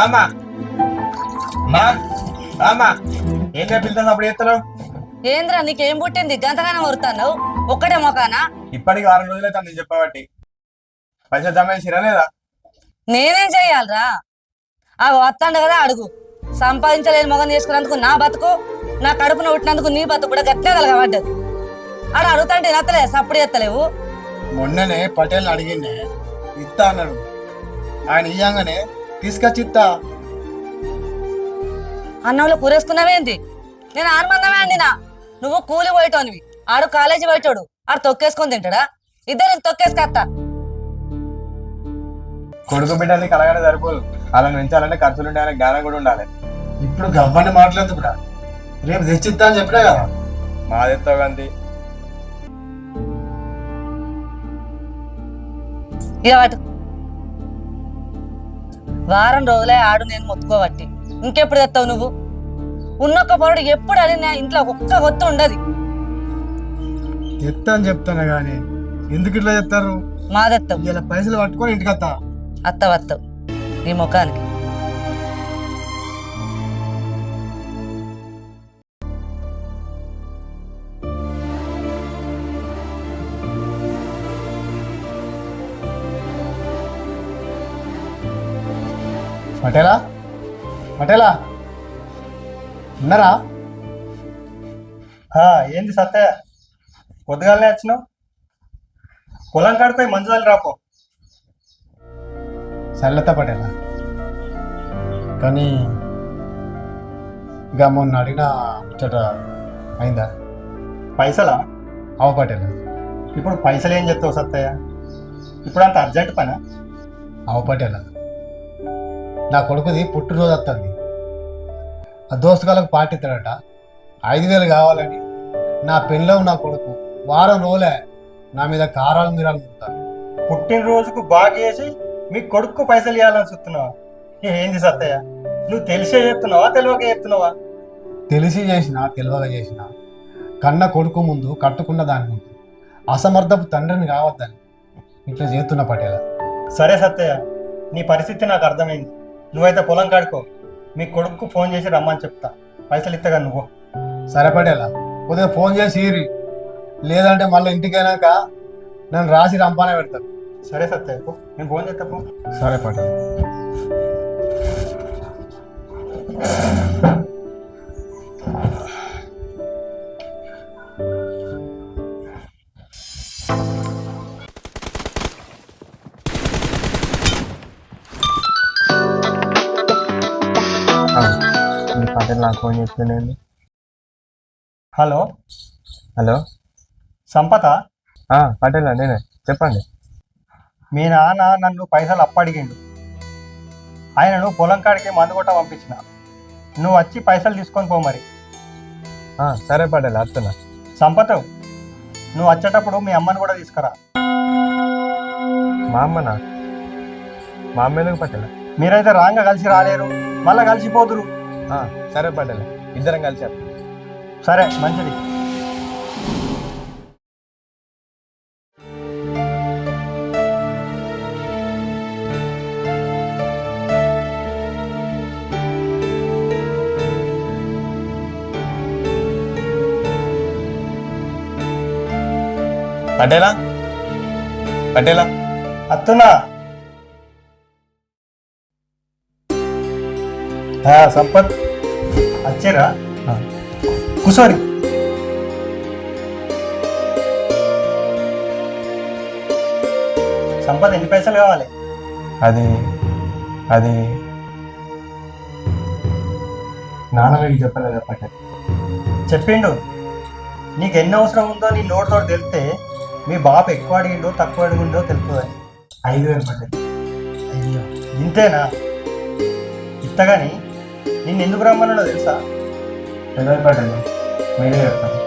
అమ్మా మా అమ్మా ఏం పిలుతుంది అప్పుడు ఎత్తలో ఏంద్రా నీకేం పుట్టింది గంతగానం వరుతాను ఒక్కటే మొకానా ఇప్పటికి వారం రోజులైతే నేను చెప్పబట్టి పైసలు జమ చేసిరా లేదా నేనేం చెయ్యాలరా ఆ వస్తాడు కదా అడుగు సంపాదించలేని మొగం చేసుకున్నందుకు నా బతుకు నా కడుపున పుట్టినందుకు నీ బతుకు కూడా గట్టిగా కలగబడ్డది ఆడ అడుగుతాంటే నత్తలే సప్పుడు ఎత్తలేవు మొన్ననే పటేల్ అడిగిండే ఇత్తా అన్నాడు ఆయన ఇయ్యంగానే తీసుకొచ్చి ఇత్తా. అన్నంలో కూరేసుకున్నావేంటి నేను ఆనుమందమే అండినా. నువ్వు కూలి పోయేటోనివి. ఆడు కాలేజీ పోయేటోడు. ఆడు తొక్కేసుకొని తింటాడా? ఇద్దరు తొక్కేసుకొస్తా కొడుకు బిడ్డల్ని కలగానే సరిపోదు. వాళ్ళని పెంచాలంటే ఖర్చులు ఉండాలి జ్ఞానం కూడా ఉండాలి. ఇప్పుడు గవ్వని మాట్లాడదు కూడా. రేపు తెచ్చిత్తా అని చెప్పినా కదా. మాదెత్తావు గంతి ఇక వాటు వారం రోజులే ఆడు నేను మొత్తుకోబట్టి. ఇంకెప్పుడు తెస్తావు నువ్వు? ఉన్నొక్క పొరడు ఎప్పుడు అని నా ఇంట్లో ఒక్క ఒత్తు ఉండదు. తెత్తా అని చెప్తాను కానీ ఎందుకు ఇట్లా చెప్తారు మాదెత్తావు ఇలా పైసలు పట్టుకొని ఇంటికి వస్తా అత్త వత్తవు నీ ముఖానికి. పటేలా? పటేలా? ఉన్నారా? ఏంది సత్తయ్య పొద్దుగాలనే వచ్చినావు? పొలం కాడిపోయి మంచుదాలు రాపో. సరళత పటేలా. కానీ ఇక మొన్న అడిగిన ముచ్చట అయిందా? పైసలా? అవ పటేలా. ఇప్పుడు పైసలు ఏం చెప్తావు సత్తయ్య ఇప్పుడు అంత అర్జెంట్ పనా? అవ పటేలా. నా కొడుకుది పుట్టినరోజు వస్తుంది ఆ దోస్తుగాలకు పార్టీ ఇస్తాడట ఐదు వేలు కావాలని నా పెళ్ళం నా కొడుకు వారం రోజులే నా మీద కారాలు మీరాలు ముడతారు పుట్టినరోజుకు బాగా చేసి మీ కొడుకు పైసలు ఇవ్వాలని చూస్తున్నావా? ఏంది సత్తయ్య? నువ్వు తెలిసే చెప్తున్నావా తెలియక చెప్తున్నావా తెలిసి చేసిన తెలియక చేసిన కన్న కొడుకు ముందు కట్టుకున్న దాని ముందు అసమర్థపు తండ్రిని కావద్దని ఇట్లా చేస్తున్న పటేల. సరే సత్తయ్య నీ పరిస్థితి నాకు అర్థమైంది. నువ్వైతే పొలం కాడుకో. మీ కొడుకు ఫోన్ చేసి రమ్మని చెప్తా. పైసలు ఇత్తగా నువ్వు. సరే పటేల కొద్దిగా ఫోన్ చేసి ఇరి లేదంటే మళ్ళీ ఇంటికి అయినాక నన్ను రాసి రంపానే పెడతారు. సరే సత్తయ్య పో. నేను ఫోన్ చేస్తా పో. సరే పటేల. పటేల్ నాకు ఫోన్ చేస్తున్నాండి హలో? హలో? సంపత? పటేల్ నేనే. చెప్పండి. మీ నాన్న నన్ను పైసలు అప్పడిగిండు. ఆయనను పొలం కాడికి మందు కొట్ట పంపించిన. నువ్వు వచ్చి పైసలు తీసుకొని పో మరి. సరే పటేల్ వస్తున్నా. సంపత్ నువ్వు వచ్చేటప్పుడు మీ అమ్మని కూడా తీసుకురా. మా అమ్మనా? మా అమ్మ ఎందుకు పటేల్? మీరైతే రాంగా కలిసి రాలేరు. మళ్ళా కలిసిపోదురు. ఆ, సరే పడలే ఇద్దరం కలిసారు సరే మంచిది. పటేలా? పటేలా? అత్తున్నా? సంపత్. వచ్చేరా. కూసోరి. సంపత్ ఎన్ని పైసలు కావాలి? అది అది నాన్నగారికి చెప్పలేదు పటేల్ చెప్పిండు. నీకు ఎన్ని అవసరం ఉందో నీ నోటితో తెలిస్తే మీ బాబు ఎక్కువ అడిగిండో తక్కువ అడిగిండో తెలుస్తుందని ఐదు వేలు పటేల్ అయ్యో ఇంతేనా? ఇంతగాని నిన్ను ఎందుకు రమ్మన్నాడో తెలుసా? మీరే చెప్తాను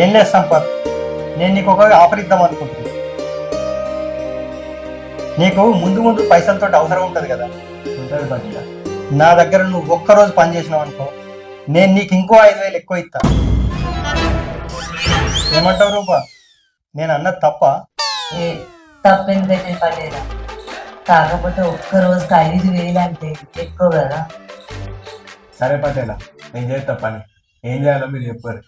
ఏం లేదు సంపత్ నేను నీకు ఒక ఆఫర్ ఇద్దాం అనుకుంటున్నా. నీకు ముందు ముందు పైసలతో అవసరం ఉంటుంది కదా. నా దగ్గర నువ్వు ఒక్కరోజు పని చేసినావు అనుకో నేను నీకు ఇంకో ఐదు వేలు ఎక్కువ ఇస్తా. ఏమంటావు రూపా? నేను అన్నది తప్ప? తప్పింది పడేదా కాకపోతే ఒక్క రోజుకి ఐదు వేలు అంటే ఎక్కువ కదా. సరే పటేలా నేను చేస్తా పని. ఏం చేయాలో మీరు చెప్పారు.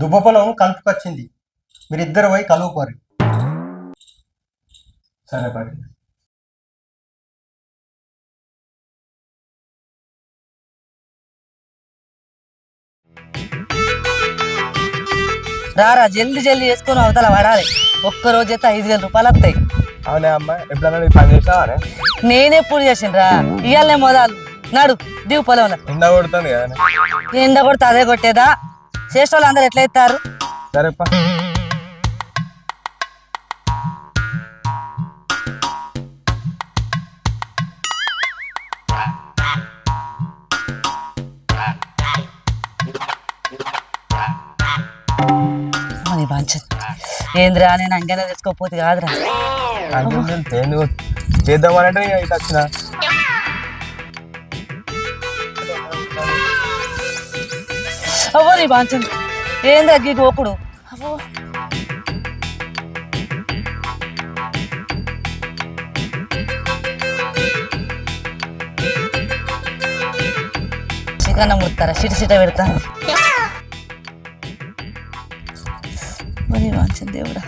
దుబ్బ పొలం కలుపుకొచ్చింది. మీరిద్దరు పోయి కలుపుకోరు సరే పటేల్. రారా జల్ది జల్ది చేసుకొని అవతల పడాలి. ఒక్క రోజు అయితే ఐదు వేల రూపాయలు వస్తాయి. అవునే అమ్మ ఎప్పుడన్నా నీకు పని చేసావా నేనెప్పుడు చేసిండ్రా. ఇవాళనే మొదలు. నాడు దిగు పొలంలో ఎండ కొడుతుంది కదా ఎండ కొడితే అదే కొట్టేదా? చేసే వాళ్ళు అందరు ఎట్లా ఇస్తారు సరేపా ఏంద్రా నేను అంగనే తెచ్చుకోకపోతే కాదురా. అంటే ఎందుకు చేద్దామనంటే వచ్చిన. అవ్వ నీ పంచం ఏంద్రా గీ గోకుడు? అవ్వో. చికెన్ ముడతారా? సిటి సిట పెడతా. మరి దేవుడా.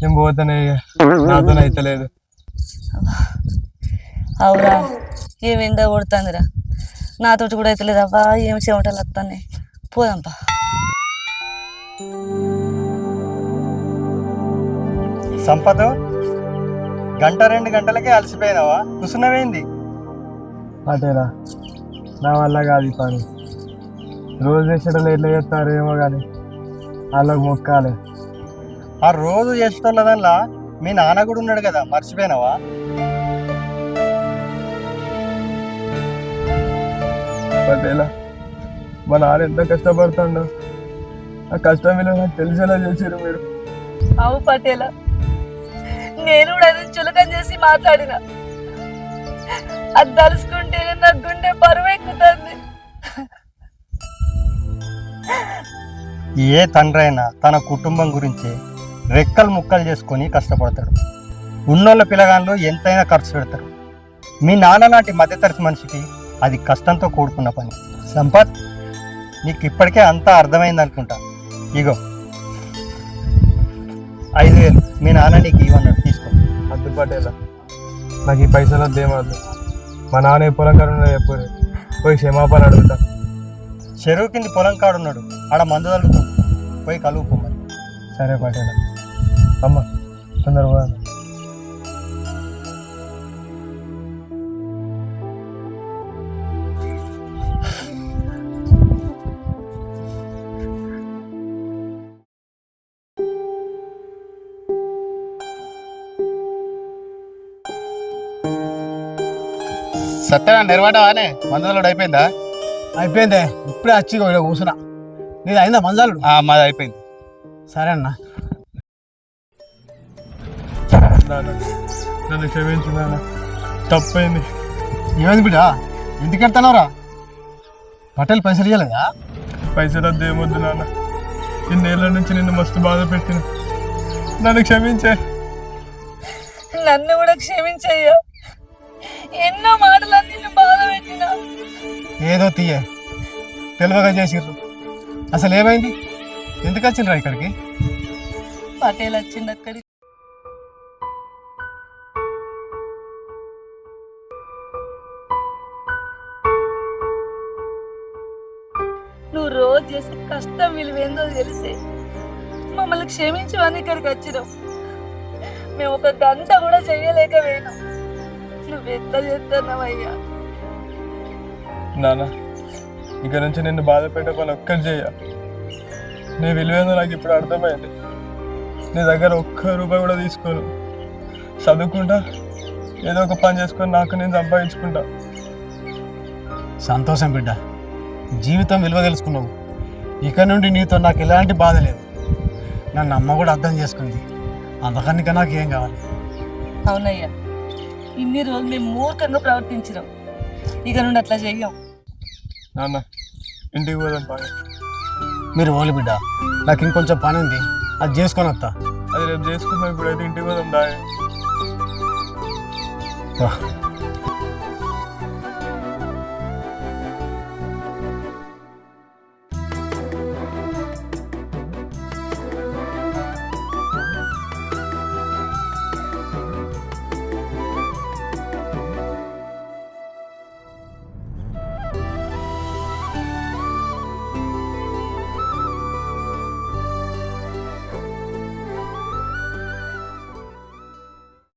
నేను పోతానే ఇక? నాతో అయితలేదు. అవురా ఏం ఎండ కొడుతుందిరా. నాతోటి కూడా అయితే లేదవ్వా ఏం చెమటలు వస్తాయి పోదాంపా. సంపద గంట రెండు గంటలకే అలసిపోయినావా? కూర్చున్నావేంది అదేరా నా వల్ల కాదు పని. రోజు చేసేటోళ్ళు ఎట్లా చేస్తారు ఏమో కానీ వాళ్ళకి మొక్కాలి. ఆ రోజు చేసేటోళ్ళ మీ నాన్న కూడా ఉన్నాడు కదా మర్చిపోయినావా? పటేలా మా నాన్న ఎంత కష్టపడుతుండో. ఆ కష్టం విలువ నాకు తెలిసేలా చేసారు మీరు. అవు పటేలా నేను కూడా అది చులకం చేసి మాట్లాడిన. అది తలుసుకుంటే నా గుండె బరువు ఎక్కుతుంది ఏ తండ్రి అయినా తన కుటుంబం గురించి రెక్కలు ముక్కలు చేసుకొని కష్టపడతాడు. ఉన్నోళ్ళ పిల్లగాళ్ళు ఎంతైనా ఖర్చు పెడతారు. మీ నాన్న లాంటి మధ్యతరగతి మనిషికి అది కష్టంతో కూడుకున్న పని. సంపత్ నీకు ఇప్పటికే అంతా అర్థమైంది అనుకుంటా. ఇగో. ఐదు వేలు. మీ నాన్న నీకు ఇవ్వన్నాడు. తీసుకో. అద్దు పటేలా నాకు ఈ పైసలు వద్దు ఏమద్దు. మా నాన్న పొలం కాడ చెప్పారు పోయి క్షమాపణ అడుగుతా. చెరువు కింది పొలం కాడున్నాడు ఆడ మందు తలుగుతుంది పోయి కలువు పొమ్మని. సరే పటేలా. అమ్మ తొందరగా. సత్యనా నెరవాడవానే మందులు అయిపోయిందా? అయిపోయిందే ఇప్పుడే వచ్చి కూర్చున్నా. నీది అయిందా మందాలు మాది అయిపోయింది. సరే అన్న. నాన్న. నన్ను క్షమించు నాన్న. తప్పైంది. ఏమైంది బిడ్డ? ఇంటికి వెళ్తున్నావురా? పటేల్ పైసలు ఇవ్వలేదా పైసలు వద్దు ఏమొద్దు నాన్న. ఇన్నేళ్ళ నుంచి నిన్ను మస్తు బాధ పెట్టిన. నన్ను క్షమించే. నన్ను కూడా క్షమించయ్యా. ఎన్నో మాటలన్నీ నిన్ను బాధ పెట్టినా. ఏదో తీయే. తెలివగా చేసిర్రు. అసలు ఏమైంది? ఎందుకు వచ్చిండ్రా ఇక్కడికి? పటేల్ వచ్చింది అక్కడికి. కష్టం విలువేందో తెలిసి. మమ్మల్ని క్షమించమని ఇక్కడికి వచ్చినావు మేము ఒక గంట కూడా చేయలేకపోయినాం నువ్వు ఎంత చేస్తున్నావయ్యా? నాన్న ఇక నుంచి నిన్ను బాధ పెట్టే పని ఒక్కటి చేయ నీ విలువేందో నాకు ఇప్పుడు అర్థమైంది. నీ దగ్గర ఒక్క రూపాయి కూడా తీసుకోను. చదువుకుంటా ఏదో ఒక పని చేసుకొని నాకు నేను సంపాదించుకుంటా. సంతోషం బిడ్డ జీవితం విలువ తెలుసుకున్నావు. ఇక నుండి నీతో నాకు ఎలాంటి బాధ లేదు. నన్ను అమ్మ కూడా అర్థం చేసుకుంది. అందుకనిక నాకు ఏం కావాలి? అవునయ్యా. ఇన్ని రోజులు మేము మూర్ఖంగా ప్రవర్తించినాం. ఇక నుండి అట్లా చెయ్యం. నాన్న ఇంటికి పోదాం బాగా. మీరు ఓలి బిడ్డ నాకు ఇంకొంచెం పని ఉంది. అది చేసుకొని వస్తా. అది రేపు చేసుకుందాం ఇప్పుడైతే ఇంటికి పోదాం వా.